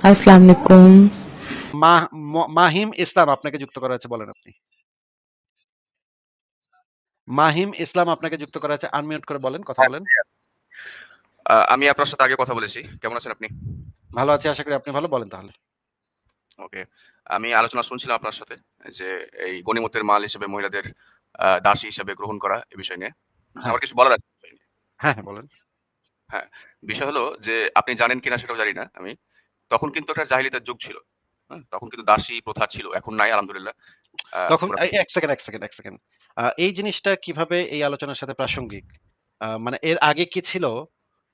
আসসালামু আলাইকুম। মাহিম ইসলাম আপনাকে যুক্ত করা হয়েছে বলেন আপনি। মাহিম ইসলাম আপনাকে যুক্ত করা হয়েছে। আনমিউট করে বলেন, কথা বলেন। আমি আপনার সাথে আগে কথা বলেছি। কেমন আছেন আপনি? ভালো আছি আশা করি আপনি ভালো। বলেন তাহলে। ওকে। আমি আলোচনা শুনছিলাম আপনার সাথে যে এই গনিমতের মাল হিসেবে মহিলাদের দাসী হিসেবে গ্রহণ করা এ বিষয় নিয়ে। হ্যাঁ। আমার কিছু বলার আছে। হ্যাঁ, হ্যাঁ বলেন। হ্যাঁ, বিষয় হলো যে আপনি জানেন কিনা সেটাও জানি না আমি। তখন কিন্তু একটা জাহিলিয়াতের যুগ ছিল। তখন কিন্তু দাসী প্রথা ছিল। এখন নাই আলহামদুলিল্লাহ। তখন ১ সেকেন্ড, ১ সেকেন্ড, ১ সেকেন্ড। এই জিনিসটা কীভাবে এই আলোচনার সাথে প্রাসঙ্গিক? মানে এর আগে কি ছিল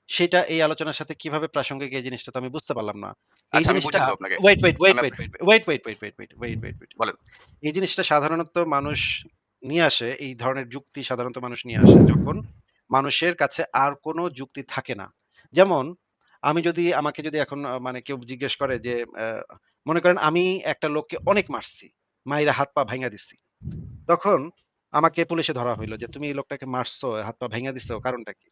সেটা এই আলোচনার সাথে কীভাবে প্রাসঙ্গিক এই জিনিসটা তো আমি বুঝতে পারলাম না। এই আচ্ছা জিনিসটা বুঝিয়ে দেব আপনাকে। ওয়েট, ওয়েট, ওয়েট, আমি wait, wait, wait, wait, wait, wait, wait, wait, wait, wait, wait. বলেন। এই জিনিসটা সাধারণত মানুষ নিয়ে আসে, এই ধরনের যুক্তি সাধারণত মানুষ নিয়ে আসে যখন মানুষের কাছে আর কোনো যুক্তি থাকে না। যেমন আমি যদি আমাকে যদি এখন মানে কেউ জিজ্ঞেস করে যে মনে করেন আমি একটা লোককে অনেক মারছি। মাইরা হাত পা ভাইঙা দিচ্ছি তখন আমাকে পুলিশে ধরা হইল যে, "তুমি এই লোকটাকে মারছো, হাত পা ভাইঙা দিছো, কারণটা কি?"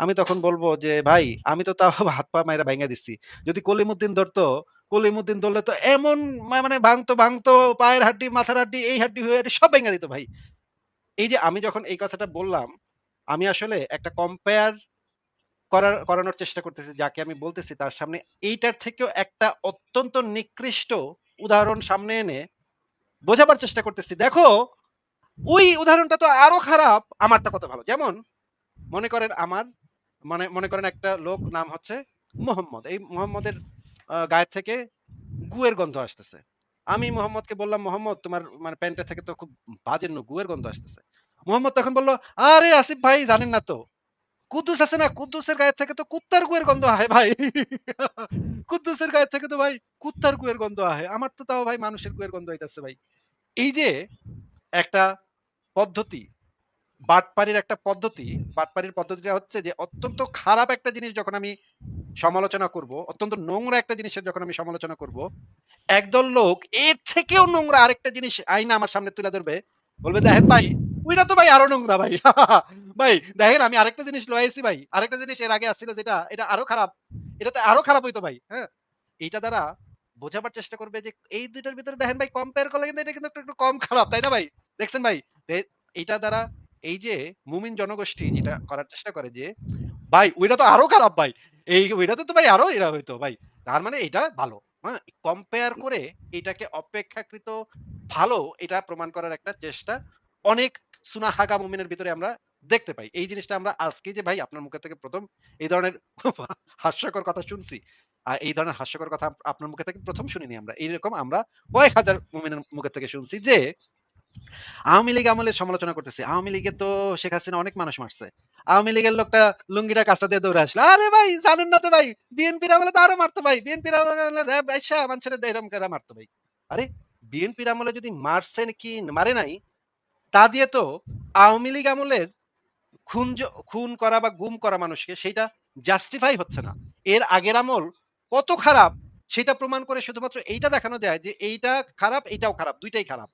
আমি তখন বলব যে, "ভাই আমি তো তাও হাত পা মাইরা ভাইঙা দিচ্ছি যদি কলিমুদ্দিন ধরতো, কলিমুদ্দিন ধরলে তো এমন মানে ভাঙতো, ভাঙতো পায়ের হাড্ডি, মাথার হাড্ডি, এই হাড্ডি, হয়ে হাড্ডি সব ভাইঙা দিত ভাই।" এই যে আমি যখন এই কথাটা বললাম, আমি আসলে একটা কম্পেয়ার করার করানোর চেষ্টা করতেছি যাকে আমি বলতেছি তার সামনে এইটার থেকেও একটা অত্যন্ত নিকৃষ্ট উদাহরণ সামনে এনে বোঝাবার চেষ্টা করতেছি। দেখো, ওই উদাহরণটা তো আরও খারাপ, আমারটা কত ভালো। যেমন মনে করেন আমার মানে মনে করেন একটা লোক নাম হচ্ছে মোহাম্মদ। এই মোহাম্মদের গায়ে থেকে গুয়ের গন্ধ আসতেছে। আমি মোহাম্মদকে বললাম, "মোহাম্মদ তোমার মানে প্যান্টের থেকে তো খুব বাজে গুয়ের গন্ধ আসতেছে।" মোহাম্মদ তখন বলল "আরে আসিফ ভাই জানেন না তো। কুদ্দুস আছে না? কুদ্দুসের গায়ের থেকে তো কুত্তার কুয়ের গন্ধ আহে ভাই। কুদ্দুসের গায়ের থেকে তো ভাই কুত্তার কুয়ের গন্ধ আহে। আমার তো তাও ভাই মানুষের কুয়ের গন্ধ আইতাছে ভাই।" এই যে একটা পদ্ধতি, বাটপাড়ির একটা পদ্ধতি, বাটপাড়ির পদ্ধতিটা হচ্ছে যে অত্যন্ত খারাপ একটা জিনিস যখন আমি সমালোচনা করব, অত্যন্ত নোংরা একটা জিনিসের যখন আমি সমালোচনা করব, একদল লোক এর থেকেও নোংরা আরেকটা জিনিস আইনা আমার সামনে তুলে ধরবে। বলবে, "দেখেন ভাই, ওইটা তো ভাই আরও নোংরা ভাই। ভাই দেখেন আমি আরেকটা জিনিস লয়ে আইছি ভাই। আরেকটা জিনিস এর আগে আসছিল যেটা, এটা আরও খারাপ। এটা তো আরও খারাপ হইতো ভাই।" হ্যাঁ? এইটা দ্বারা বোঝাবার চেষ্টা করবে যে এই ২ টার ভিতরে দেখেন ভাই কম্পেয়ার করলে কিন্তু এটা কিন্তু একটু, কম খারাপ। তাই না ভাই? দেখছেন ভাই? এইটা দ্বারা এই যে মুমিন জনগোষ্ঠী যেটা করার চেষ্টা করে যে, "ভাই ওইটা তো আরও খারাপ ভাই। এই ওইটাতে তো ভাই আরও এরা হইতো ভাই। তার মানে এটা ভালো।" হ্যাঁ? কম্পেয়ার করে এটাকে অপেক্ষাকৃত ভালো এটা প্রমাণ করার একটা চেষ্টা অনেক সুনাহাগা মুমিনের ভিতরে আমরা দেখতে পাই। এই জিনিসটা আমরা আজকে যে ভাই আপনার মুখে থেকে প্রথম এই ধরনের হাস্যকর কথা শুনছি। আর এই ধরনের হাস্যকর কথা আপনার মুখে থেকে প্রথম শুনিনি আমরা। এইরকম আমরা কয়েক হাজার মুমিনের মুখে থেকে শুনছি যে আওয়ামী লীগ আমলের সমালোচনা করতেছি। আওয়ামী লীগে তো শেখ হাসিনা অনেক মানুষ মারছে। আওয়ামী লীগের লোকটা লুঙ্গিটা কাঁচা দিয়ে দৌড়ে আসলো। আরে ভাই জানেন না তো ভাই, বিএনপির আমলে তো আরও মারতো ভাই। বিএনপির আমলে র‍্যাব আইসা মানুষের এরকম করে মারতো ভাই। আরে বিএনপির আমলে যদি মারছে কি মারে নাই, তা দিয়ে তো আওয়ামী লীগ আমলের খুন খুন করা বা গুম করা মানুষকে সেটা জাস্টিফাই হচ্ছে না। এর আগের আমল কত খারাপ সেটা প্রমাণ করে শুধুমাত্র এইটা দেখানো যায় যে এইটা খারাপ, এইটাও খারাপ। দুইটাই খারাপ।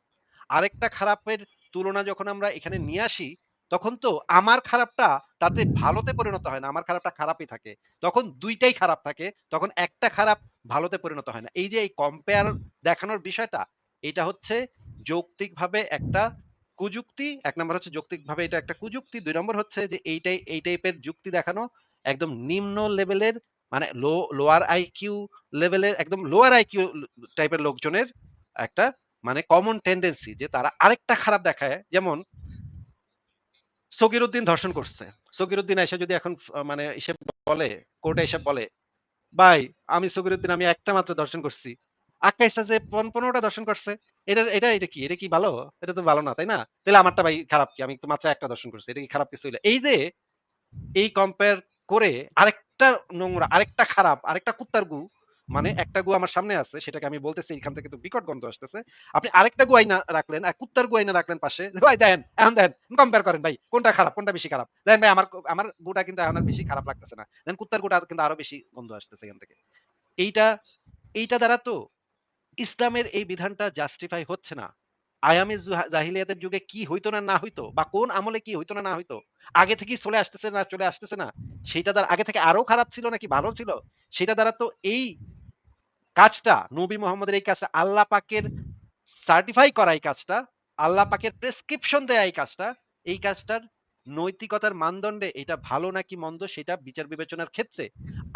আরেকটা খারাপের তুলনা যখন আমরা এখানে নিয়ে আসি, তখন তো আমার খারাপটা তাতে ভালোতে পরিণত হয় না। আমার খারাপটা খারাপই থাকে। তখন দুইটাই খারাপ থাকে। তখন একটা খারাপ ভালোতে পরিণত হয় না। এই যে এই কম্পেয়ার দেখানোর বিষয়টা, এটা হচ্ছে যৌক্তিকভাবে একটা কুযুক্তি। এক নম্বর হচ্ছে যৌক্তিকভাবে এটা একটা কুযুক্তি। দুই নম্বর হচ্ছে যে এইটাই এই টাইপের যুক্তি দেখানো একদম নিম্ন লেভেলের মানে লো লোয়ার আইকিউ লেভেলের একদম লোয়ার আইকিউ টাইপের লোকজনের একটা মানে কমন টেনডেন্সি যে তারা আরেকটা খারাপ দেখায়। যেমন সগীরউদ্দিন ধর্ষণ করছে। সগীরউদ্দিন আইসা যদি এখন মানে এসে বলে, কোর্টে এসে বলে, "ভাই আমি সগীরউদ্দিন আমি একটা মাত্র ধর্ষণ করছি।" আক্কাইসা যে পন ১৫ টা করছে। এটার এটা এটা কি? এটা কি ভালো? এটা তো ভালো না, তাই না? তাহলে আমারটা ভাই খারাপ কি? আমি তো মাত্র একটা দর্শন করছি। এটা কি খারাপ কিছু হইল? এই যে এই কম্পেয়ার করে আরেকটা নোংরা, আরেকটা খারাপ, আরেকটা কুত্তার গু মানে একটা গু আমার সামনে আছে সেটাকে আমি বলতেছি এখান থেকে তো বিকট গন্ধ আসতেছে। আপনি আরেকটা গু আইনা রাখলেন, আর কুত্তার গু আইনা রাখলেন পাশে। ভাই দেন এখন দেন কম্পেয়ার করেন ভাই। কোনটা খারাপ, কোনটা বেশি খারাপ? দেন ভাই আমার আমার গুটা কিন্তু এখন আর বেশি খারাপ লাগতেছে না। দেন কুত্তার গুটা কিন্তু আরও বেশি গন্ধ আসতেছে এখান থেকে। এইটা এইটা দ্বারা তো ইসলামের এই বিধানটা জাস্টিফাই হচ্ছে না। আয়ামে জাহিলিয়াতের যুগে কি হইতো না, না হইতো বা কোন আমলে কি হইতো না, না হইতো? আগে থেকেই চলে আসতেছে না, চলে আসতেছে না? সেইটা দ্বারা আগে থেকে আরও খারাপ ছিল নাকি ভালো ছিল? সেটা দ্বারা তো এই কাজটা নবী মোহাম্মদের এই কাজটা আল্লাহ পাকের সার্টিফাই করা এই কাজটা, আল্লাহ পাকের প্রেসক্রিপশন দেয়া এই কাজটা, এই কাজটার নৈতিকতার মানদণ্ডে এটা ভালো নাকি মন্দ সেটা বিচার বিবেচনার ক্ষেত্রে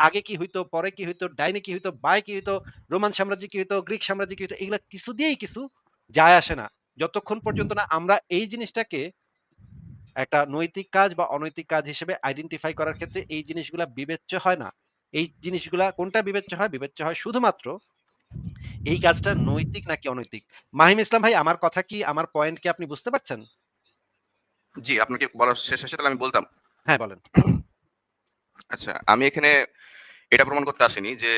আগে কি হইতো, পরে কি হইতো, ডাইনে কি হইতো, বাঁয়ে কি হইতো, রোমান সাম্রাজ্যে কি হইতো, গ্রিক সাম্রাজ্যে কি হইতো, এগুলা কিছু দিয়েই কিছু যায় আসে না। যতক্ষণ পর্যন্ত না আমরা এই জিনিসটাকে একটা নৈতিক কাজ বা অনৈতিক কাজ হিসেবে আইডেন্টিফাই করার ক্ষেত্রে এই জিনিসগুলা বিবেচ্য হয় না। এই জিনিসগুলা কোনটা বিবেচ্য হয়? বিবেচ্য হয় শুধুমাত্র এই কাজটা নৈতিক নাকি অনৈতিক। মাহিম ইসলাম ভাই আমার কথা কি আমার পয়েন্ট কি আপনি বুঝতে পারছেন? জি, আপনাকে বলার শেষ শেষে তাহলে আমি বলতাম। হ্যাঁ, বলেন। আচ্ছা, আমি এখানে এটা প্রমাণ করতে আসিনি যে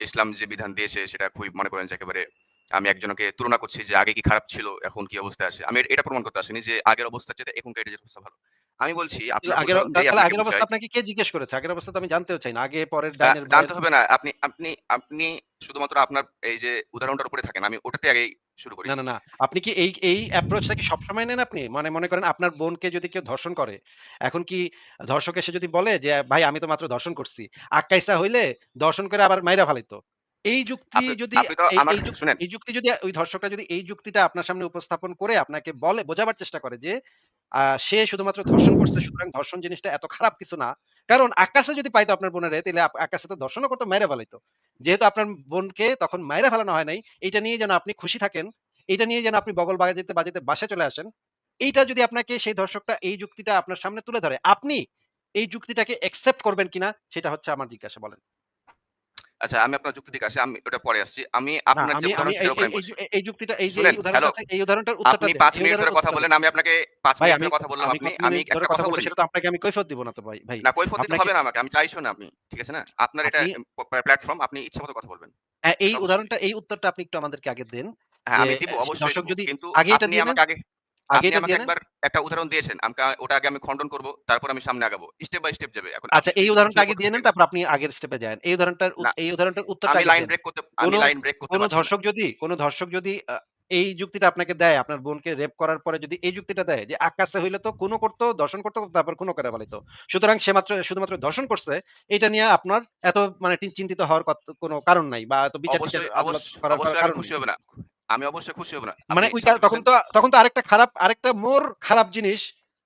ইসলাম যে বিধান দিয়েছে সেটা খুবই মনে করেন যে একেবারে আমি একজনকে তুলনা করছি যে আগে কি খারাপ ছিল, এখন কি অবস্থায় আছে। আমি এটা প্রমাণ করতে আসিনি যে আগের অবস্থার চাইতে এখনকার এটার অবস্থা ভালো। আমি বলছি আগের অবস্থা আপনাকে কে জিজ্ঞেস করেছে? আগের অবস্থা তো আমি জানতেও চাই না। আগে পরের ডাইনের জানতে হবে না। আপনি আপনি আপনি শুধুমাত্র আপনার এই যে উদাহরণটার উপরে থাকেন। আমি ওটাতে আগে শুরু করি। না, না, না। আপনি কি এই এই অ্যাপ্রোচটা কি সবসময় নেন আপনি? মানে মনে করেন আপনার বোনকে যদি কেউ ধর্ষণ করে, এখন কি ধর্ষক এসে যদি বলে যে, "ভাই আমি তো মাত্র ধর্ষণ করছি।" আক্কাইসা হইলে ধর্ষণ করে আবার মাইরা ফালাইতো। এই যুক্তি যদি এই আমার এই যুক্তি যদি ওই ধর্ষকটা যদি এই যুক্তিটা আপনার সামনে উপস্থাপন করে আপনাকে বলে বোঝাবার চেষ্টা করে যে, সে শুধুমাত্র ধর্ষণ করছে সুতরাং ধর্ষণ জিনিসটা এত খারাপ কিছু না। কারণ আক্কাসে যদি পাইতো আপনার বোনেরে আপ আক্কাসে তো ধর্ষণও করতো, মাইরা ফালাইতো। যেহেতু আপনার বোনকে তখন মাইরা ফেলানো হয় নাই, এইটা নিয়ে যেন আপনি খুশি থাকেন এইটা নিয়ে যেন আপনি বগল বাজাইতে, বাজাইতে বাসে চলে আসেন। এইটা যদি আপনাকে সেই দর্শকটা এই যুক্তিটা আপনার সামনে তুলে ধরে, আপনি এই যুক্তিটাকে অ্যাকসেপ্ট করবেন কিনা সেটা হচ্ছে আমার জিজ্ঞাসা বলেন। আচ্ছা আমি আপনার যুক্তি দিকে আসি। আমি ওটা পরে আসছি। আমি আপনার যে উদাহরণ এই সেটার এই যুক্তিটা এই যে এই উদাহরণটা এই উদাহরণটার উত্তরটা আপনি ৫ মিনিট ধরে কথা। দেন। আমি আপনাকে ৫ ভাই মিনিট ধরে কথা বললাম। আপনি আমি একটা কথা বলিনি। সেটা তো আপনাকে আমি কৈফিয়ত দিব না তো ভাই ভাই। না কৈফিয়ত দিতে হবে না আমাকে। আমি চাইছো না আপনি। ঠিক আছে না? আপনার এটা প্ল্যাটফর্ম আপনি ইচ্ছামত কথা বলবেন। হ্যাঁ, এই উদাহরণটা এই উত্তরটা আপনি একটু আমাদেরকে আগে দেন। হ্যাঁ, আমি দিব অবশ্যই দর্শক যদি কিন্তু আগে এটা দিয়ে আমাকে আগে আপনি এটা আমাকে একবার একটা উদাহরণ দিয়েছেন। আমকা ওটা আগে আমি খণ্ডন করব। তারপর আমি সামনে আগাবো। স্টেপ বাই স্টেপ যাবে। এখন আচ্ছা এই উদাহরণটা আগে দিয়ে নেন তারপর আপনি আগের স্টেপে যান। এই উদাহরণটার এই উদাহরণটার উত্তরটা আমি লাইন ব্রেক করতে আমি লাইন ব্রেক করতে কোন। ধর্ষক যদি কোন ধর্ষক যদি এই যুক্তিটা আপনাকে দেয়, আপনার বোনকে রেপ করার পরে যদি এই যুক্তিটা দেয় যে আক্কাসে হইলে তো খুনও করতো, দর্শন করতো তারপর খুনও করে ফেলাইতো। সুতরাং সে মাত্র শুধুমাত্র ধর্ষণ করছে, এটা নিয়ে আপনার এত মানে চিন্তিত হওয়ার কোন কারণ নাই বা এত আদালত করার কারণ খুশি। হব না। আমি অবশ্যই খুশি হব না। মানে ওই তখন তো তখন তো আরেকটা খারাপ আরেকটা মোর খারাপ জিনিস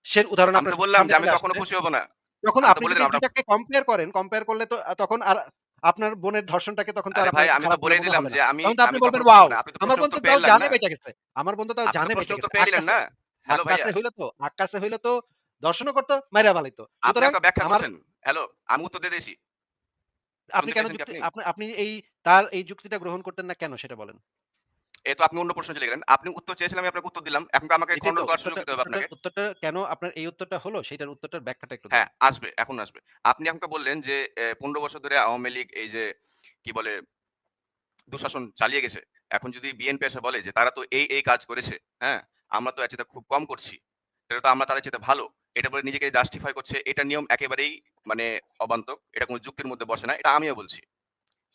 সের উদাহরণ তো বললাম যে আমি তখনো। খুশি হব না। তো আপনি বলে যদি দিলাম এই আমরা ২ টাকে কম্পেয়ার করেন, কম্পেয়ার করলে তো তখন আর আপনার বোনের ধর্ষণটাকে তখন তো ভাই আমি তো বলে দিলাম যে আমি তখন আপনি বলবেন, ওয়াও! আপনি আমার বোন তো তাও জানে বেঁচে গেছে। আমার বোন তো তাও জানে বেঁচে গেছে। পেলেন না। হ্যালো ভাইয়া। আক্কাসে হইলে তো আক্কাসে হইলে তো দর্শনও করতো, মাইরা। আপনি সুতরাং ব্যাখ্যা করছেন। হ্যালো, আমি উত্তর দিয়ে দিয়েছি। আপনি কেন আপনি? আপনি আপনি এই তার এই যুক্তিটা গ্রহণ করতেন না কেন সেটা বলেন? তো আপনি অন্য প্রশ্নে চলে গেলেন। আপনি উত্তর আমি আপনাকে উত্তর দিলাম। এখন তো আমাকে খণ্ডন করার সুযোগ দিতে হবে আপনাকে। উত্তরটা কেন আপনার এই উত্তরটা হলো সেটার উত্তরটার ব্যাখ্যাটা একটু হ্যাঁ, আসবে, এখন আসবে। আপনি আমাকে বললেন যে ১৫ বছর ধরে আওয়ামী লীগ এই যে কি বলে দুঃশাসন চালিয়ে গেছে। এখন যদি বিএনপি এসে বলে যে তারা তো এই, এই কাজ করেছে, হ্যাঁ? আমরা তো এর চাইতে খুব কম করছি। তাহলে তো আমরা তাদের চাইতে ভালো। এটা বলে নিজেকে জাস্টিফাই করছে। এটা নিয়ম একেবারেই মানে অবান্তর। এটা কোন যুক্তির মধ্যে বসে না। এটা আমিও বলছি।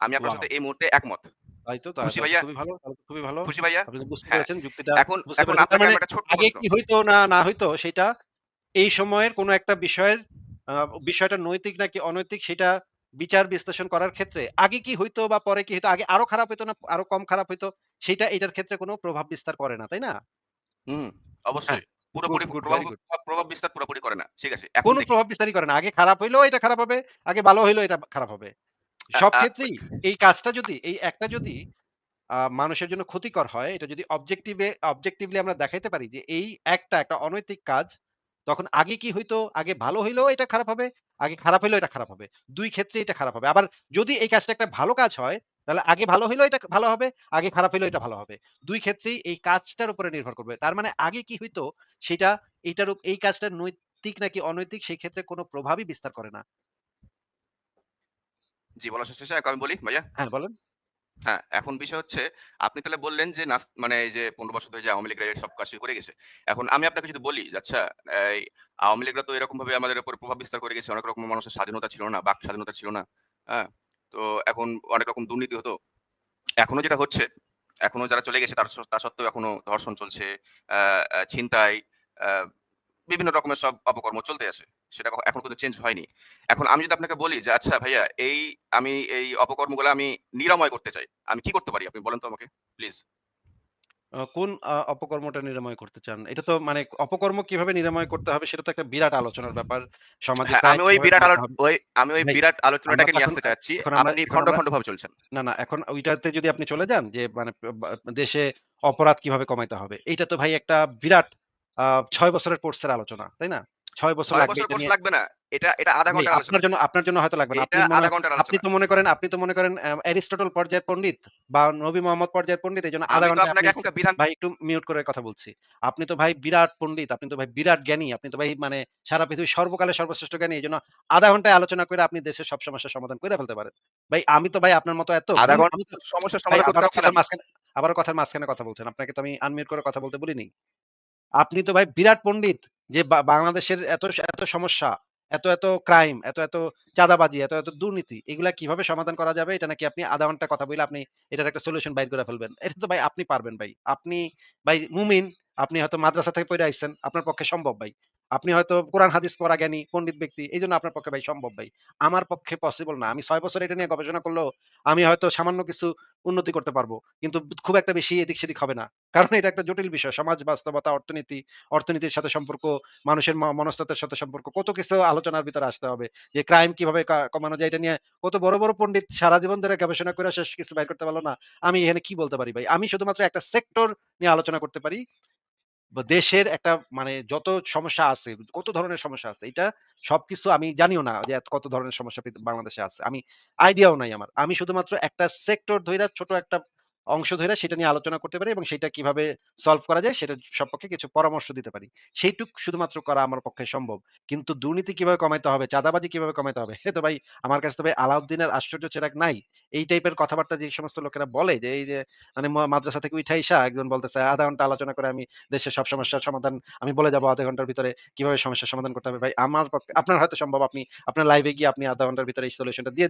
আমি আপনার সাথে এই মুহূর্তে একমত। তাই তো খুশি ভাইয়া? খুবই ভালো খুবই ভালো। খুশি ভাইয়া? আপনি বুঝতে। পেরেছেন যুক্তিটা এখন এখন আপনাকে একটা ছোট্ট আগে কি হইতো না, না হইতো সেটা এই সময়ের কোন একটা বিষয়ের বিষয়টা নৈতিক নাকি অনৈতিক সেটা বিচার বিশ্লেষণ করার ক্ষেত্রে আগে কি হইতো বা পরে কি হইতো, আগে আরও খারাপ হইতো না আরও কম খারাপ হইতো সেটা এটার ক্ষেত্রে কোনো প্রভাব বিস্তার করে না, তাই না? হুম, হ্যাঁ, অবশ্যই। পুরোপুরি প্রভাব বিস্তার পুরোপুরি করে না। ঠিক আছে। কোন। প্রভাব বিস্তারই করে না। আগে খারাপ হইলেও এটা খারাপ হবে, আগে ভালো হইলেও এটা খারাপ হবে। সব ক্ষেত্রেই এই কাজটা যদি এই একটা যদি মানুষের জন্য ক্ষতিকর হয়, এটা যদি অবজেক্টিভে অবজেক্টিভলি আমরা দেখাইতে পারি যে এই একটা, একটা অনৈতিক কাজ, তখন আগে কি হইতো, আগে ভালো হইলেও এটা খারাপ হবে, আগে খারাপ হইলেও এটা খারাপ হবে। ২ ক্ষেত্রেই এটা খারাপ হবে। আবার যদি এই কাজটা একটা ভালো কাজ হয়, তাহলে আগে ভালো হইলেও এটা ভালো হবে, আগে খারাপ হইলেও এটা ভালো হবে। দুই ক্ষেত্রেই এই কাজটার উপরে নির্ভর করবে। তার মানে আগে কি হইতো সেটা এইটার এই কাজটা নৈতিক নাকি অনৈতিক সেই ক্ষেত্রে কোনো প্রভাবই বিস্তার করে না। জি, বলা শেষ হয়েছে? আমি বলি ভাইয়া? হ্যাঁ, বলেন। হ্যাঁ, এখন বিষয় হচ্ছে আপনি তাহলে বললেন যে নাস মানে এই যে ১৫ বছর ধরে যে আওয়ামী লীগরা এসব কাজই করে গেছে। এখন আমি আপনাকে যদি বলি যে আচ্ছা এই আওয়ামী লীগরা তো এরকমভাবে আমাদের উপর প্রভাব বিস্তার করে গেছে। অনেক রকম মানুষের স্বাধীনতা ছিল না, বাক স্বাধীনতা ছিল না। হ্যাঁ? তো এখন অনেক রকম দুর্নীতি হতো। এখনও যেটা হচ্ছে, এখনও যারা চলে গেছে তার স তা সত্ত্বেও এখনও ধর্ষণ চলছে, আহ, আ ছিনতাই, আ বিভিন্ন রকমের সব অপকর্ম চলতে আছে। সেটা এখন পর্যন্ত চেঞ্জ হয়নি। এখন আমি যদি আপনাকে বলি যে, "আচ্ছা ভাইয়া এই আমি এই অপকর্মগুলা আমি নিরাময় করতে চাই।" আমি কি করতে পারি? আপনি বলেন তো আমাকে প্লিজ? কোন অপকর্মটা নিরাময় করতে চান? এটা তো মানে অপকর্ম কীভাবে নিরাময় করতে হবে সেটা তো একটা বিরাট আলোচনার ব্যাপার। সমাজে হ্যাঁ, আমি ওই বিরাট ওই আমি ওই বিরাট আলোচনাটাকে নিয়ে আসতে চাচ্ছি। আপনি খন্ড, খন্ড ভাবে চলছেন। না, না এখন ওইটাতে যদি আপনি চলে যান যে মানে দেশে অপরাধ কীভাবে কমাইতে হবে। এটা তো ভাই একটা বিরাট ৬ বছরের কোর্সের আলোচনা। তাই না? ৬ বছর লাগবে লাগবে না। এটা এটা ০.৫ ভাই ঘণ্টার আলোচনা। আপনার জন্য আপনার জন্য হয়তো লাগবে না। আপনি এটা মনে আপনি। তো মনে করেন আপনি তো মনে করেন অ্যারিস্টটল পর্যায়ের পণ্ডিত বা নবী মোহাম্মদ পর্যায়ের পণ্ডিত। এজন্য ০.৫ আমি তো ঘন্টায় আপনাকে বিধান ভাই একটু মিউট করে কথা বলছি। আপনি তো ভাই বিরাট পণ্ডিত, আপনি তো ভাই বিরাট জ্ঞানী। আপনি তো ভাই মানে সারা পৃথিবীর সর্বকালের সর্বশ্রেষ্ঠ জ্ঞানী। এজন্য ০.৫ ঘন্টায় আলোচনা কইরা আপনি দেশের সব সমস্যার সমাধান করে ফেলতে পারেন। ভাই আমি তো ভাই আপনার মতো এত ০.৫ বুড়ো ঘণ্টা সমস্যার সমাধান করতে আবারও কথার মাঝখানে কথা বলছেন। আপনাকে তো আমি আনমিউট করে কথা বলতে বলিনি। আপনি তো ভাই বিরাট পণ্ডিত যে বাংলাদেশের এত এত সমস্যা, এত, এত ক্রাইম, এত, এত চাঁদাবাজি, এত, এত দুর্নীতি এগুলা কীভাবে সমাধান করা যাবে এটা নাকি আপনি আধা ঘণ্টা কথা বলে আপনি এটার একটা সলিউশন বাইর করে ফেলবেন। এটা তো ভাই আপনি পারবেন ভাই। আপনি ভাই মুমিন, আপনি হয়তো মাদ্রাসা থেকে পড়ে আসছেন আপনার পক্ষে সম্ভব ভাই। আপনি হয়তো কোরআন হাদিস পড়া জ্ঞানী, পণ্ডিত ব্যক্তি। এইজন্য আপনার পক্ষে ভাই সম্ভব ভাই। আমার পক্ষে পসিবল না। আমি ৬ বছর এটা নিয়ে গবেষণা করলেও আমি হয়তো সামান্য কিছু উন্নতি করতে পারব। কিন্তু খুব একটা বেশি এদিক সেদিক হবে না। কারণ এটা একটা জটিল বিষয়। সমাজ বাস্তবতা, অর্থনীতি, অর্থনীতির সাথে সম্পর্ক, মানুষের মনস্তত্বের সাথে সম্পর্ক কত কিছু আলোচনার ভিতরে আসতে হবে। যে ক্রাইম কীভাবে কমানো যায় এটা নিয়ে কত বড়, বড় পণ্ডিত সারা জীবন ধরে গবেষণা করে শেষ কিছু বাইর করতে পারল না। আমি এখানে কি বলতে পারি ভাই? আমি শুধুমাত্র একটা সেক্টর নিয়ে আলোচনা করতে পারি। দেশের একটা মানে যত সমস্যা আছে, কত ধরনের সমস্যা আছে। এটা সবকিছু আমি জানিও না যে কত ধরনের সমস্যা বাংলাদেশে আছে। আমি আইডিয়াও নাই আমার। আমি শুধুমাত্র একটা সেক্টর ধইরা ছোট একটা অংশ ধইরা সেটা নিয়ে আলোচনা করতে পারি এবং সেটা কীভাবে সলভ করা যায় সেটার সপক্ষে কিছু পরামর্শ দিতে পারি। সেইটুক শুধুমাত্র করা আমার পক্ষে সম্ভব। কিন্তু দুর্নীতি কীভাবে কমাইতে হবে, চাঁদাবাজি কীভাবে কমাইতে হবে, তো ভাই আমার কাছে তো ভাই আলাউদ্দিনের আশ্চর্য চেরাগ নাই। এই টাইপের কথাবার্তা যে সমস্ত লোকেরা বলে যে এই যে মানে মাদ্রাসা থেকে উঠাই সা একজন বলতেছে আধা ঘণ্টা আলোচনা করে আমি দেশের সব সমস্যার সমাধান আমি বলে যাব আধা ঘণ্টার ভিতরে কীভাবে সমস্যার সমাধান করতে হবে। ভাই আমার পক্ষে আপনার হয়তো সম্ভব আপনি আপনার লাইভে গিয়ে আপনি আধা ঘণ্টার ভিতরে এই সলিউশনটা দিয়ে।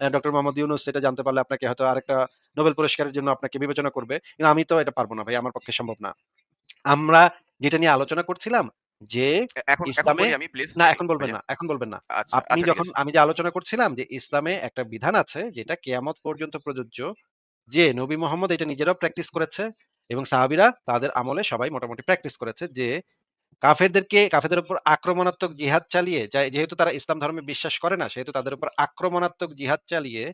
অ্যা ডক্টর মোহাম্মদ ইউনুস সেটা জানতে পারলে আপনাকে হয়তো আরেকটা নোবেল পুরস্কারের জন্য আপনাকে বিবেচনা করবে। কিন্তু আমি তো এটা পারব না ভাই। আমার পক্ষে সম্ভব না। আমরা যেটা নিয়ে আলোচনা করছিলাম যে ইসলামে প্লিজ না এখন বলবেন না, এখন বলবেন না। আচ্ছা, আপনি আচ্ছা যখন আমি যে আলোচনা করছিলাম যে ইসলামে একটা বিধান আছে যেটা কিয়ামত পর্যন্ত প্রযোজ্য। যে নবী মোহাম্মদ এটা নিজেরাও প্র্যাকটিস করেছে এবং সাহাবীরা তাদের আমলে সবাই মোটামুটি প্র্যাকটিস করেছে যে কাফেরদেরকে কাফেরদের উপর আক্রমণাত্মক জিহাদ চালিয়ে যেহেতু তারা ইসলাম ধর্মে বিশ্বাস করে না সেহেতু তাদের উপর আক্রমণাত্মক জিহাদ চালিয়ে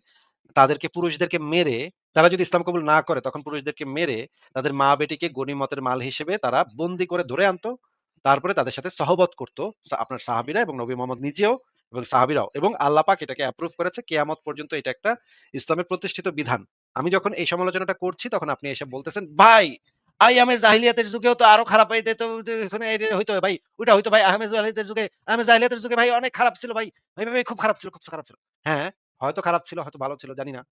তাদেরকে পুরুষদেরকে মেরে তারা যদি ইসলাম কবুল না করে তখন পুরুষদেরকে মেরে তাদের মা-বেটিকে গনিমতের মাল হিসেবে তারা বন্দী করে ধরে আনতো। তারপরে তাদের সাথে সহবত করত আপনার সাহাবীরা এবং নবী মোহাম্মদ নিজেও এবং সাহাবীরাও এবং আল্লাহ পাক এটাকে অ্যাপ্রুভ করেছে কিয়ামত পর্যন্ত এটা একটা ইসলামের প্রতিষ্ঠিত বিধান। আমি যখন এই সমালোচনাটা করছি তখন আপনি এসে বলতেছেন, "ভাই আইয়ামে জাহিলিয়াতের যুগেও তো আরও খারাপ হইতে তো এখানে হইতো ভাই। ওইটা হইতো ভাই আহমে জাহিলিয়াতের যুগে আহমে জাহিলিয়াতের যুগে ভাই অনেক খারাপ ছিল। ভাই, ভাই, ভাই খুব খারাপ ছিল, খুব খারাপ ছিল।" হ্যাঁ, হয়তো খারাপ ছিল, হয়তো ভালো ছিল জানি না।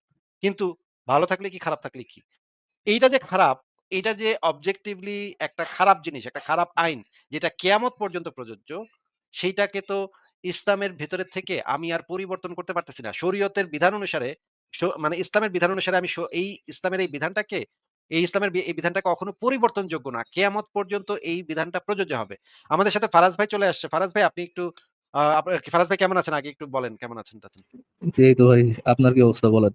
কিন্তু ভালো থাকলে কি খারাপ থাকলে কি? এইটা যে খারাপ, এইটা যে অবজেক্টিভলি একটা খারাপ জিনিস, একটা খারাপ আইন যেটা কেয়ামত পর্যন্ত প্রযোজ্য, সেইটাকে তো ইসলামের ভেতরে থেকে আমি আর পরিবর্তন করতে পারতেছি না। শরীয়তের বিধান অনুসারে মানে ইসলামের বিধান অনুসারে আমি এই ইসলামের এই বিধানটাকে এই ইসলামের এই বিধানটা কখনো পরিবর্তনযোগ্য না। কেয়ামত পর্যন্ত এই বিধানটা প্রযোজ্য হবে। আমাদের সাথে ফারাজ ভাই চলে আসছে। ফারাজ ভাই আপনি একটু ফারাজ ভাই কেমন আছেন? আগে একটু বলেন কেমন আছেন? জি, তো ভাই। আপনার কি অবস্থা বলেন?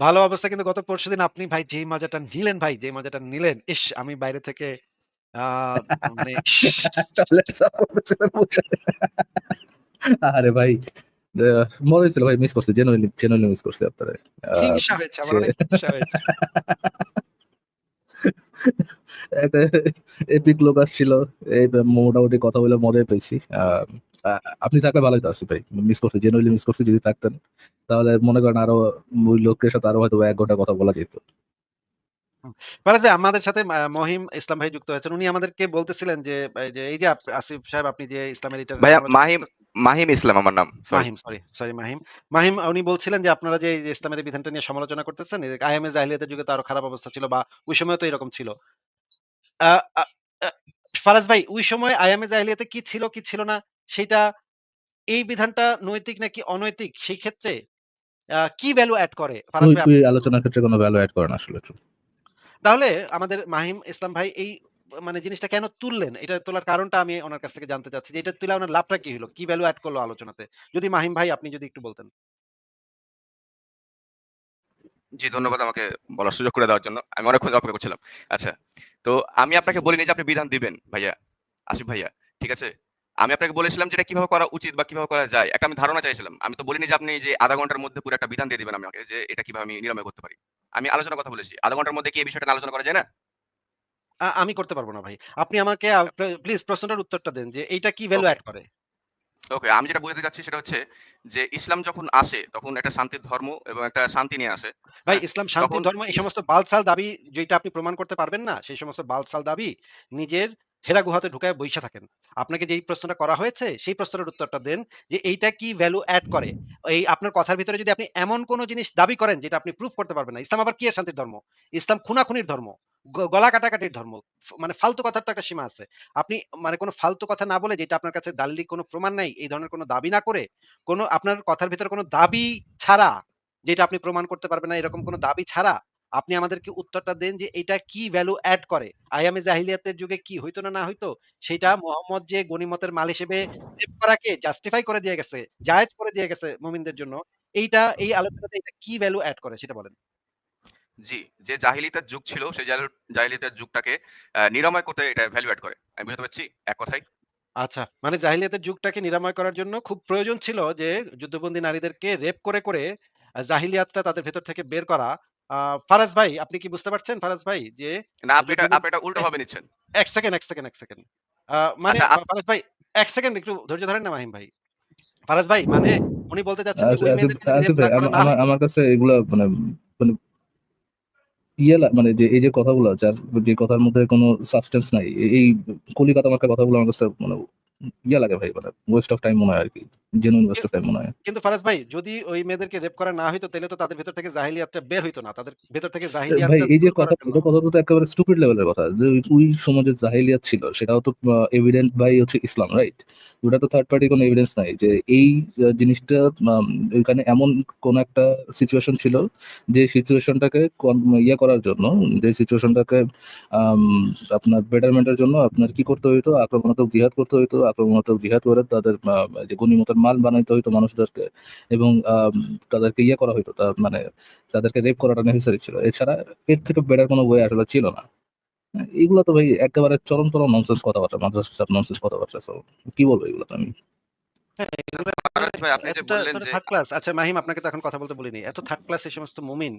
ভালো অবস্থা কিন্তু গত পরশুদিন আপনি ভাই যেই মজাটা নিলেন ভাই, যেই মজাটা নিলেন, ইস! আমি বাইরে থেকে মানে। আরে ভাই, মনে হয়েছিল ভাই মিস করছি। জেনুইনলি জেনুইনলি মিস করছে আপনারে। হিংসা হয়েছে, আমার হিংসা হয়েছে। একটা এপিক লোক আসছিল। এই মোটামুটি কথা বলে মজাই পাইছি। আপনি থাকলে ভালোই তো আছি ভাই। মিস করছি, জেনুইনলি মিস করছি। যদি থাকতেন তাহলে মনে করেন আরও ওই লোকের সাথে আরও হয়তো ১ ঘণ্টা কথা বলা যেত। ফারাজ ভাই আমাদের সাথে মহিম ইসলাম ভাই যুক্ত হয়েছেন। উনি আমাদেরকে বলতেছিলেন যে, এই যে এই যে আপ আসিফ সাহেব আপনি যে ইসলামের ভাইয়া সমালোচনা মাহিম মাহিম ইসলাম আমার নাম। Mahim sorry, sorry Mahim. Mahim উনি বলছিলেন যে আপনারা যে ইসলামের বিধানটা নিয়ে সমালোচনা করতেছেন, এই আইএমএ জাহিলিয়াতের যুগে তো আরও খারাপ অবস্থা ছিল বা ওই সময় তো এরকম ছিল। ফারাজ ভাই ওই সময় আইএমএ জাহিলিয়াতে কি ছিল, কি ছিল না সেইটা এই বিধানটা নৈতিক নাকি অনৈতিক সেই ক্ষেত্রে কি ভ্যালু এড করে? ফারাজ ভাই একটু আলোচনার ক্ষেত্রে কোনো ভ্যালু এড করে না আসলে। তাহলে আমাদের মাহিম ইসলাম ভাই এই মানে জিনিসটা কেন তুললেন? এটা তোলার কারণটা আমি ওনার কাছ থেকে জানতে চাচ্ছি যে এটা তুলে ওনার লাভটা কি হলো? কি ভ্যালু এড করল আলোচনাতে? যদি মাহিম ভাই আপনি যদি একটু বলতেন। জি, ধন্যবাদ আমাকে বলার সুযোগ করে দেওয়ার জন্য। আমি অনেকক্ষণ অপেক্ষা করছিলাম। আচ্ছা, তো আমি আপনাকে বলিনি যে আপনি বিধান দিবেন ভাইয়া, আসিফ ভাইয়া। ঠিক আছে? আমি আপনাকে বলেছিলাম যে এটা কীভাবে করা উচিত বা কীভাবে করা যায়। একটা আমি ধারণা চাইছিলাম। আমি তো বলিনি যে আপনি যে ০.৫ ঘণ্টার মধ্যে পুরো একটা বিধান দিয়ে দিবেন আমাকে যে এটা কীভাবে আমি নিরাময় করতে পারি। আমি আলোচনার কথা বলেছি। ০.৫ ঘণ্টার মধ্যে কি এই বিষয়টা আলোচনা করা যায় না? আমি করতে পারব না ভাই। আপনি আমাকে প্লিজ প্রশ্নটার উত্তরটা দেন যে এইটা কি ভ্যালু। এড করে? ওকে, আমি যেটা বোঝাতে চাচ্ছি সেটা হচ্ছে যে ইসলাম যখন আসে তখন একটা শান্তির ধর্ম এবং একটা শান্তি নিয়ে আসে। ভাই হ্যাঁ? ইসলাম শান্তির ধর্ম এই সমস্ত বালসাল দাবি যেটা আপনি প্রমাণ করতে পারবেন না, সেই সমস্ত বালসাল দাবি নিজের হেরা গুহাতে ঢুকায় বইসা থাকেন। আপনাকে যেই প্রশ্নটা করা হয়েছে সেই প্রশ্নের উত্তরটা দেন যে এইটা কি ভ্যালু এড করে? এই আপনার কথার ভিতরে যদি আপনি এমন কোন জিনিস দাবি করেন যেটা আপনি প্রুফ করতে পারবেন না। ইসলাম আবার কি শান্তির ধর্ম? ইসলাম খুনাখুনির ধর্ম। গলা কাটাকাটির ধর্ম। মানে ফালতু কথার তো একটা সীমা আছে। আপনি মানে কোনো ফালতু কথা না বলে যেটা আপনার কাছে দালিলিক কোন প্রমাণ নাই, এই ধরনের কোনো দাবি না করে, কোন আপনার কথার ভিতরে কোনো দাবি ছাড়া, যেটা আপনি প্রমাণ করতে পারবেন না এরকম কোনো দাবি ছাড়া, আপনি আমাদেরকে উত্তরটা দেন যে এইটা কি ভ্যালু এড করে? আইয়ামে জাহিলিয়াতের যুগে কি হইতো না, না হইতো? সেইটা মুহাম্মদ যে গনিমতের মাল হিসেবে করাকে জাস্টিফাই করে দিয়ে গেছে, জায়েজ করে দিয়ে গেছে মুমিনদের জন্য। এইটা এই আলোচনাতে এটা কি ভ্যালু এড করে সেটা বলেন। জি, যে জাহিলিয়াতের যুগ ছিল সেই জাহিল জাহিলিয়াতের যুগটাকে নিরাময় করতে এটা ভ্যালু এড করে। আমি বুঝাতে পারছি এক কথাই আচ্ছা, মানে জাহিলিয়াতের যুগটাকে নিরাময় করার জন্য খুব প্রয়োজন ছিল যে যুদ্ধবন্দী নারীদেরকে রেপ করে, করে জাহিলিয়াতটা তাদের ভেতর থেকে বের করা। আ ফারাজ ভাই আপনি কি বুঝতে পারছেন ফারাজ ভাই? যে না আপনি এটা আপনি এটা এহ উল্টোভাবে নিচ্ছেন। ১ সেকেন্ড, ১ সেকেন্ড, ১ সেকেন্ড। মানে আচ্ছা ফারাজ ভাই ১ সেকেন্ড একটু ধৈর্য ধরেন না মাহিম ভাই। ফারাজ ভাই মানে উনি বলতে চাচ্ছেন যে ওই না আমা করা না আমার আমার কাছে এগুলা মানে মানে ইয়েলা মানে যে এই যে কথাগুলা যার যে কথার মধ্যে কোনো সাবস্টেন্স নাই। এই কলিকাতা মার্কা কথাগুলো আমার কাছে মানে ইয়ে লাগে ভাই মানে ওয়েস্ট অফ টাইম মনে হয় আরকি। জেনুইন ওয়েস্ট অফ টাইম মনে হয়। কিন্তু ফারাজ ভাই যদি ওই মেয়েদেরকে রেপ করা না হইতো তাইলে তো তাদের ভেতর থেকে জাহিলিয়াতটা বের হইতো না। তাদের ভেতর থেকে এ ভাই এই যে কথা এটা কথা তো একেবারে স্টুপিড লেভেলের কথা। যে ওই সমাজে জাহিলিয়াত ছিল সেটাও তো এভিডেন্ট বাই হচ্ছে ইসলাম, রাইট? ওটা তো থার্ড পার্টি কোনো এভিডেন্স নাই যে এই জিনিসটা ওইখানে এমন কোন একটা সিচুয়েশন ছিল যে সিচুয়েশনটাকে ইয়ে করার জন্য যে সিচুয়েশনটাকে আপনার বেটারমেন্ট এর জন্য আপনার কি করতে হইতো? আক্রমণাত্মক জিহাদ করতে হইতো। আক্রমণাত্মক জিহাদ করে তাদের যে গনিমতের মাল বানাইতে হইতো মানুষদেরকে এবং তাদেরকে ইয়ে করা হইতো। তা মানে তাদেরকে রেপ করাটা নেসেসারি ছিল। এছাড়া এর থেকে বেটার কোনো ওয়ে আসলে ছিল না। এগুলা তো ভাই একেবারে চরম, চরম ননসেন্স কথাবার্তা। মাদ্রাসা স্টাফ ননসেন্স কথাবার্তা। সো কি বলব এগুলাতে আমি? হ্যাঁ, আচ্ছা এগুলো ফারাজ ভাই আপনি যে এতটা, বললেন এতটা যে থার্ড ক্লাস। আচ্ছা মাহিম আপনাকে তো এখন কথা বলতে বলিনি। এত থার্ড ক্লাস এই সমস্ত মুমিন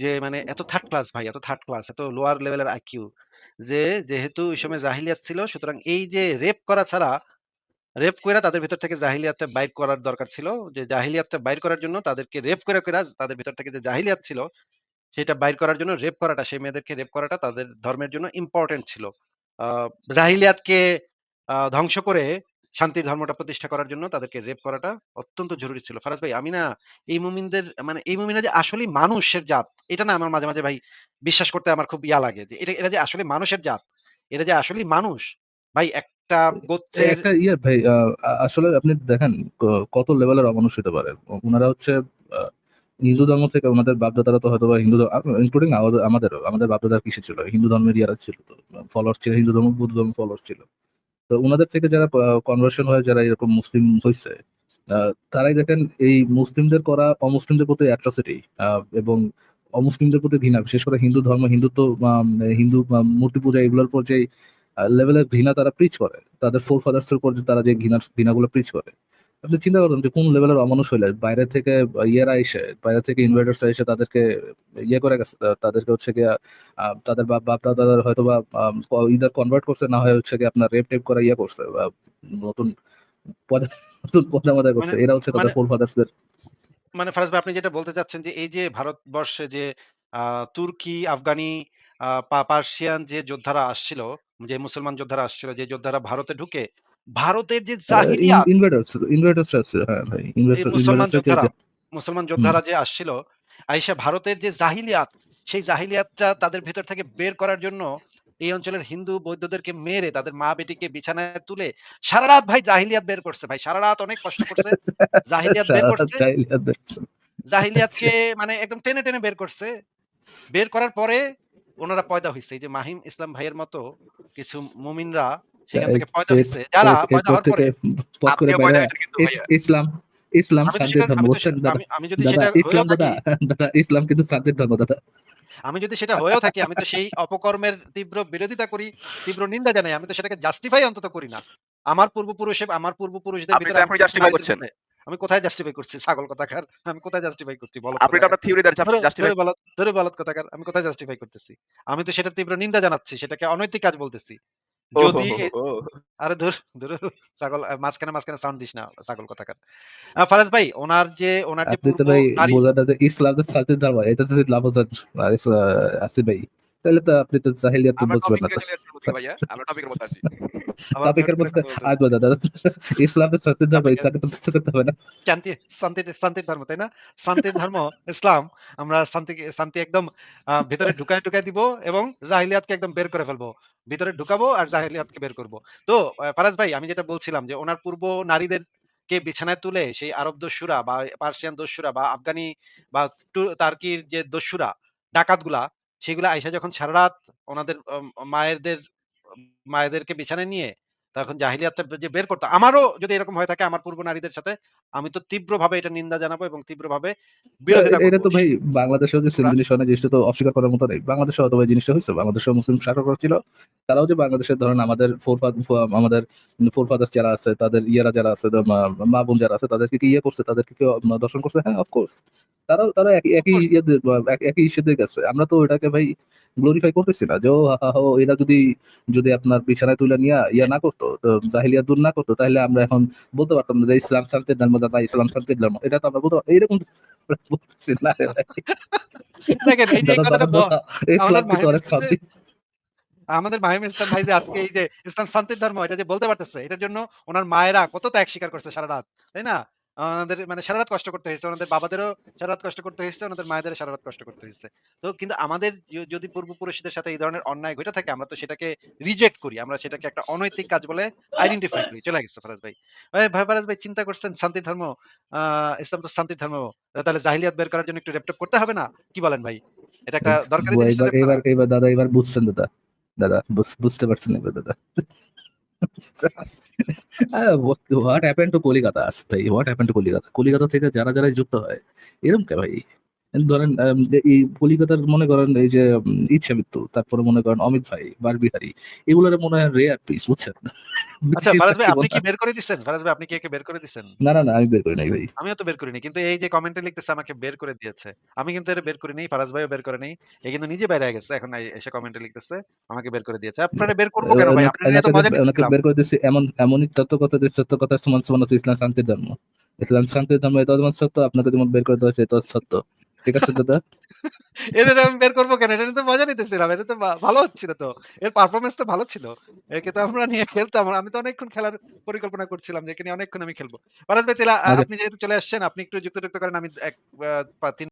যে মানে এত থার্ড ক্লাস ভাই, এত থার্ড ক্লাস, এত লোয়ার লেভেলের আইকিউ যে যেহেতু ওই সময় জাহিলিয়াত ছিল সুতরাং এই যে রেপ করা ছাড়া রেপ করে তাদের ভিতর থেকে জাহিলিয়াতটা বাইর করার দরকার ছিল। যে জাহিলিয়াতটা বাইর করার জন্য তাদেরকে রেপ করে করে তাদের ভিতর থেকে যে জাহিলিয়াত ছিল সেটা বাইর করার জন্য রেপ করাটা, সেই মেয়েদেরকে রেপ করাটা তাদের ধর্মের জন্য ইম্পর্টেন্ট ছিল। আহ জাহিলিয়াতকে ধ্বংস করে শান্তির ধর্মটা প্রতিষ্ঠা করার জন্য তাদেরকে রেপ করাটা অত্যন্ত জরুরি ছিল। ফারাজ ভাই আমি না এই মুমিনদের মানে এই মুমিনরা যে আসলেই মানুষের জাত, এটা না আমার মাঝে, মাঝে ভাই বিশ্বাস করতে আমার খুব ইয়া লাগে যে এটা এরা যে আসলে মানুষের জাত, এরা যে আসলেই মানুষ। ভাই একটা গোত্রের একটা ইয়ে ভাই আসলে আপনি দেখেন কত লেভেলের অমানুষ হইতে পারে। উ উনারা হচ্ছে হিন্দু ধর্ম থেকে ওনাদের বাপ-দাদারা তো হয়তোবা হিন্দু ধর্ম ইনক্লুডিং আমাদের আমাদেরও। আমাদের বাপ-দাদা কিসে ছিল? হিন্দু ধর্মের ইয়ারা ছিল তো। ফলোয়ার ছিল হিন্দু ধর্ম, বৌদ্ধ ধর্ম ফলোয়ার ছিল। তো ওনাদের থেকে যারা কনভার্সন হয়ে যারা এরকম মুসলিম হয়েছে তারাই দেখেন এই মুসলিমদের করা অমুসলিমদের প্রতি অ্যাট্রসিটি এবং অমুসলিমদের প্রতি ঘৃণা, বিশেষ করে হিন্দু ধর্ম, হিন্দুত্ব হিন্দু মূর্তি পূজা এগুলোর পর যে লেভেলের ঘৃণা তারা প্রিচ করে। তাদের ফোর ফাদার্সের উপর তারা যে ঘৃণা ঘৃণাগুলো প্রিচ করে। আপনি চিন্তা করেন যে কোন লেভেলের অমানুষ হইলে বাইরে থেকে ইয়েরা এসে, বাইরে থেকে ইনভেডার্স রা এসে তাদেরকে ইয়ে করে গেছে। তাদেরকে হচ্ছে গিয়া আ তাদের বাপ বাপ-দাদাদের হয়তোবা আম ক ইদার কনভার্ট করছে না হয় হচ্ছে গিয়ে আপনার রেপ-টেপ করে ইয়ে করছে। নতুন নতুন পদামদা মানে করছে। এরা হচ্ছে মানে তাদের ফোর ফাদার্স দের মানে ফারাজ ভাই আপনি যেটা বলতে চাচ্ছেন যে এই যে ভারতবর্ষে যে তুর্কি, আফগানি, পার্সিয়ান যে যোদ্ধারা আসছিল, যে মুসলমান যোদ্ধারা আসছিল, যে যোদ্ধারা ভারতে ঢুকে ভারতের যে। হ্যাঁ মুসলমান যে যোদ্ধারা মুসলমান যোদ্ধারা যে আসছিল, আইসা ভারতের যে জাহিলিয়াত, সেই জাহিলিয়াতটা তাদের ভেতর থেকে বের করার জন্য এই অঞ্চলের হিন্দু বৌদ্ধদেরকে মেরে তাদের মা-বেটিকে বিছানায় তুলে সারারাত ভাই জাহিলিয়াত বের করছে ভাই। সারারাত অনেক কষ্ট করছে। জাহিলিয়াত বের করছে। জাহিলিয়াতকে আচ্ছা। মানে একদম টেনে, টেনে বের করছে। বের করার পরে ওনারা পয়দা হইছে। এই যে মাহিম ইসলাম ভাইয়ের মতো কিছু মুমিনরা সেখান থেকে পয়দা এ যারা পয়দা হওয়ার পরে থেকে পথ করে আপনিও পয়দা কিন্তু ইসলাম ইসলাম আমি শান্তির ধর্ম বুঝছেন দাদা? আমি আমি যদি সেটা হয়েও ইসলাম দাদা, থাকি দাদা ইসলাম কিন্তু শান্তির ধর্ম দাদা। আমি যদি সেটা হয়েও থাকি আমি তো সেই অপকর্মের তীব্র বিরোধিতা করি, তীব্র নিন্দা জানাই। আমি তো সেটাকে জাস্টিফাই অন্তত করি না। আমার পূর্বপুরুষে আমার পূর্বপুরুষদের ভিতরে তো আমি জাস্টিফাই করছেন। আমি কোথায় জাস্টিফাই করছি? ছাগল কোথাকার। আমি কোথায় জাস্টিফাই করছি? বলদ আপনি তো আপনার থিওরি দ্বারা জাস্টিফাই ধরে বলদ ধরে বলদ কোথাকার। আমি কোথায় জাস্টিফাই করতেছি? আমি তো সেটার তীব্র নিন্দা জানাচ্ছি। সেটাকে অনৈতিক কাজ বলতেছি। যদি আরে ধর ধর ছাগল মাঝখানে, মাঝখানে সাউন্ড দিস না ছাগল কোথাকার। আ ফারাজ ভাই ওনার যে ওনার যে ভাই বোঝাটা যে ইসলাম তো সাথে ধর্ম এটা তো লাভ আছে আসি ভাই তাহলে তো আপনি তো জাহিলিয়াত তো বুঝবেন না তো। আমরা টপিকের মধ্যে আসি। টপিকের মধ্যে। আসব দাদা। ইসলাম যে শান্তির ধর্ম তো চেষ্টা করতে হবে না। শান্তি শান্তির শান্তির ধর্ম, তাই না? শান্তির ধর্ম ইসলাম আমরা শান্তিকে শান্তি একদম ভিতরে ঢুকায়, ঢুকায় দিব এবং জাহিলিয়াতকে একদম বের করে ফেলব। ভিতরে ঢুকাবো আর জাহিলিয়াতকে বের করব। তো ফারাজ ভাই আমি যেটা বলছিলাম যে ওনার পূর্ব নারীদের কে বিছানায় তুলে সেই আরব দস্যুরা বা পার্সিয়ান দস্যুরা বা আফগানি বা তার্কির যে দস্যুরা, ডাকাতগুলা সেগুলা আইসা যখন সারা রাত ওনাদের মায়েরদের মায়েদেরকে বিছানায় নিয়ে তখন জাহিলিয়াতটা যে বের করত। আমারও যদি এরকম হয়ে থাকে আমার পূর্ব নারীদের সাথে আমি তো তীব্রভাবে এটা নিন্দা জানাব এবং তীব্রভাবে বিরোধিতা এটা তো ভাই বাংলাদেশেও যে আমরা সিভিলাইজেশন এই জিনিসটা তো অস্বীকার করার মতো নেই। বাংলাদেশেও তো ভাই জিনিসটা হইছে। বাংলাদেশেও মুসলিম শাসকরা ছিল। তারাও যে বাংলাদেশের ধরেন আমাদের ফোরফা ফা আমাদের ফোরফাদার্স যারা আছে তাদের ইয়েরা যারা আছে মা মা-বোন যারা আছে তাদেরকে কি ইয়ে করছে? তাদেরকে কি দর্শন করছে? হ্যাঁ, অফ কোর্স। তারাও তারা একই একই। ইয়ে একই ইস্যু দিয়ে গেছে। আমরা তো ওটাকে ভাই গ্লোরিফাই করতেছি না। যে ও এরা যদি যদি আপনার বিছানায় তুলে নিয়া ইয়া না করতো, তো জাহিলিয়াত দূর না করতো তাহলে আমরা এখন বলতে পারতাম যে ইসলাম শান্তির ধর্ম দাদা ইসলাম শান্তির ধর্ম। এটা তো আমরা বলতে পার এইরকম বলতেছি না আমাদের মাহিম ইসলাম ভাই যে আজকে এই যে ইসলাম শান্তির ধর্ম এটা যে বলতে পারতেছে এটার জন্য ওনার মায়েরা কত ত্যাগ স্বীকার করছে সারারাত। তাই না? ওনাদের মানে সারারাত কষ্ট করতে হয়েছে। ওনাদের বাবাদেরও সারারাত কষ্ট করতে হয়েছে, ওনাদের মায়েদেরও সারারাত কষ্ট করতে হয়েছে। তো কিন্তু আমাদের যদি পূর্বপুরুষদের সাথে এই ধরনের অন্যায় ঘটে থাকে আমরা তো সেটাকে রিজেক্ট করি। আমরা সেটাকে একটা অনৈতিক কাজ বলে আইডেন্টিফাই করি। চলে গেছে ফারাজ ভাই। ভাই ফারাজ ভাই চিন্তা করছেন শান্তি ধর্ম ইসলাম তো শান্তির ধর্ম। তাহলে জাহিলিয়াত বের করার জন্য একটু রেপ-টেপ করতে হবে না? কি বলেন ভাই? এটা একটা দরকারি জিনিস এবার এবার এবার দাদা এবার বুঝছেন দাদা। দাদা বুঝ বুঝতে পারছেন এবার দাদা। What happen to Kolkata Asif ভাই? What happen to Kolkata? Kolkata থেকে যারা, যারা যুক্ত হয় এরকম কে ভাই? ধরেন এই কলিকাতার মনে করেন এই যে ইচ্ছা মৃত্যু তারপরে মনে করেন অমিত ভাই, বারবিহারী এগুলোরে মনে হয় রেয়ার পিস বুঝছেন? আচ্ছা ফারাজ ভাই আপনি কি বের করে দিছেন? ফারাজ ভাই আপনি কি একে বের করে দিছেন? না, না, না আমি বের করি নাই ভাই। আমিও তো বের করিনি। কিন্তু এই যে কমেন্টে লিখতেছে আমাকে বের করে দিয়েছে। আমি কিন্তু এটা বের করিনি। ফারাজ ভাইও বের করে নাই। এ কিন্তু নিজে বাইরে গেছে। এখন এসে কমেন্টে লিখতেছে আমাকে বের করে দিয়েছে। আপনারে বের করব কেন ভাই? আপনার মজা বের করে এমন এমনই তত্ত্ব কথা যে সত্য কথার সমান ইসলাম শান্তির ধর্ম। ইসলাম শান্তির ধর্ম সত্য, আপনাকে যেমন বের করে দেওয়া হয়েছে সত্য। ঠিক আছে দাদা? এটা আমি বের করব কেন? এটা নিয়ে তো মজা নিতেছিলাম। এটা তো ভালো হচ্ছিল তো। এর পারফরমেন্স তো ভালো ছিল। একে তো আমরা নিয়ে খেলতাম। আমি তো অনেকক্ষণ খেলার পরিকল্পনা করছিলাম যে এখানে অনেকক্ষণ আমি খেলব ফারাজ ভাই তেলা। আপনি যেহেতু চলে আসছেন আপনি একটু যুক্ত-টুক্ত করেন আমি এক ৩